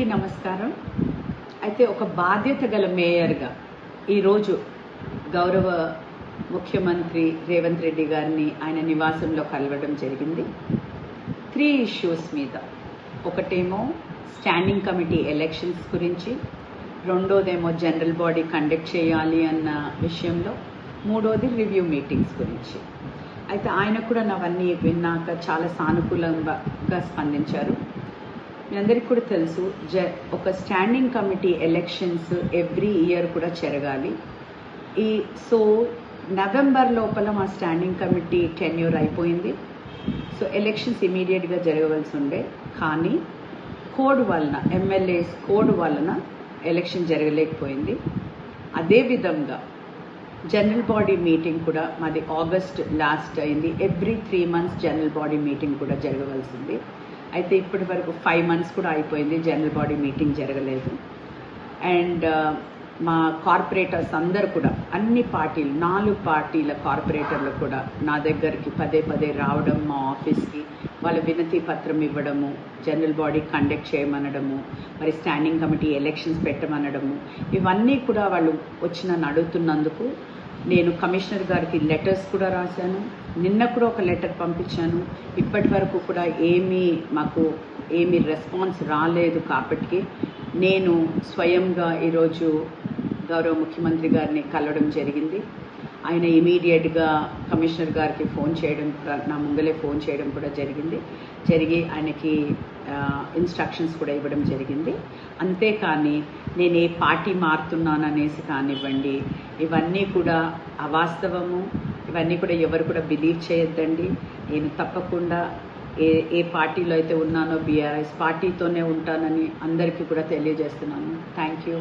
నమస్కారం. అయితే ఒక బాధ్యత గల మేయర్గా ఈరోజు గౌరవ ముఖ్యమంత్రి రేవంత్ రెడ్డి గారిని ఆయన నివాసంలో కలవడం జరిగింది. త్రీ ఇష్యూస్ మీద. ఒకటేమో స్టాండింగ్ కమిటీ ఎలక్షన్స్ గురించి రెండోదేమో జనరల్ బాడీ కండక్ట్ చేయాలి అన్న విషయంలో మూడోది రివ్యూ మీటింగ్స్ గురించి. అయితే ఆయన కూడా నవన్నీ విన్నాక చాలా సానుకూలంగా స్పందించారు. మీ అందరికీ కూడా తెలుసు జ ఒక standing committee elections every year కూడా జరగాలి. ఈ సో నవంబర్ లోపల మా స్టాండింగ్ కమిటీ టెన్యూర్ అయిపోయింది. సో ఎలక్షన్స్ ఇమీడియట్గా జరగవలసి ఉండే. కానీ కోడ్ వలన ఎమ్మెల్యేస్ కోడ్ వలన ఎలక్షన్ జరగలేకపోయింది. అదేవిధంగా జనరల్ బాడీ మీటింగ్ కూడా మాది ఆగస్ట్ లాస్ట్ అయింది. Every three months general body meeting కూడా జరగవలసింది అయితే ఇప్పటి వరకు ఫైవ్ మంత్స్ కూడా అయిపోయింది. జనరల్ బాడీ మీటింగ్ జరగలేదు. అండ్ uh, మా కార్పొరేటర్స్ అందరు కూడా అన్ని పార్టీలు నాలుగు పార్టీల కార్పొరేటర్లు కూడా నా దగ్గరికి పదే పదే రావడం మా ఆఫీస్కి వాళ్ళ వినతి పత్రం ఇవ్వడము జనరల్ బాడీ కండక్ట్ చేయమనడము మరి స్టాండింగ్ కమిటీ ఎలక్షన్స్ పెట్టమనడము ఇవన్నీ కూడా వాళ్ళు వచ్చి నన్ను అడుగుతున్నందుకు నేను కమిషనర్ గారికి లెటర్స్ కూడా రాశాను. నిన్న కూడా ఒక లెటర్ పంపించాను. ఇప్పటి వరకు కూడా ఏమీ మాకు ఏమీ రెస్పాన్స్ రాలేదు కాబట్టి నేను స్వయంగా ఈరోజు గౌరవ ముఖ్యమంత్రి గారిని కలవడం జరిగింది. ఆయన ఇమీడియట్గా కమిషనర్ గారికి ఫోన్ చేయడం కూడా నా ముంగలే ఫోన్ చేయడం కూడా జరిగింది. జరిగి ఆయనకి ఇన్స్ట్రక్షన్స్ కూడా ఇవ్వడం జరిగింది. అంతేకాని నేను ఏ పార్టీ మారుతున్నాను అనేసి కానివ్వండి ఇవన్నీ కూడా అవాస్తవము. ఇవన్నీ కూడా ఎవరు కూడా బిలీవ్ చేయొద్దండి. నేను తప్పకుండా ఏ ఏ పార్టీలో అయితే ఉన్నానో బీఆర్ఎస్ పార్టీతోనే ఉంటానని అందరికీ కూడా తెలియజేస్తున్నాను. Thank you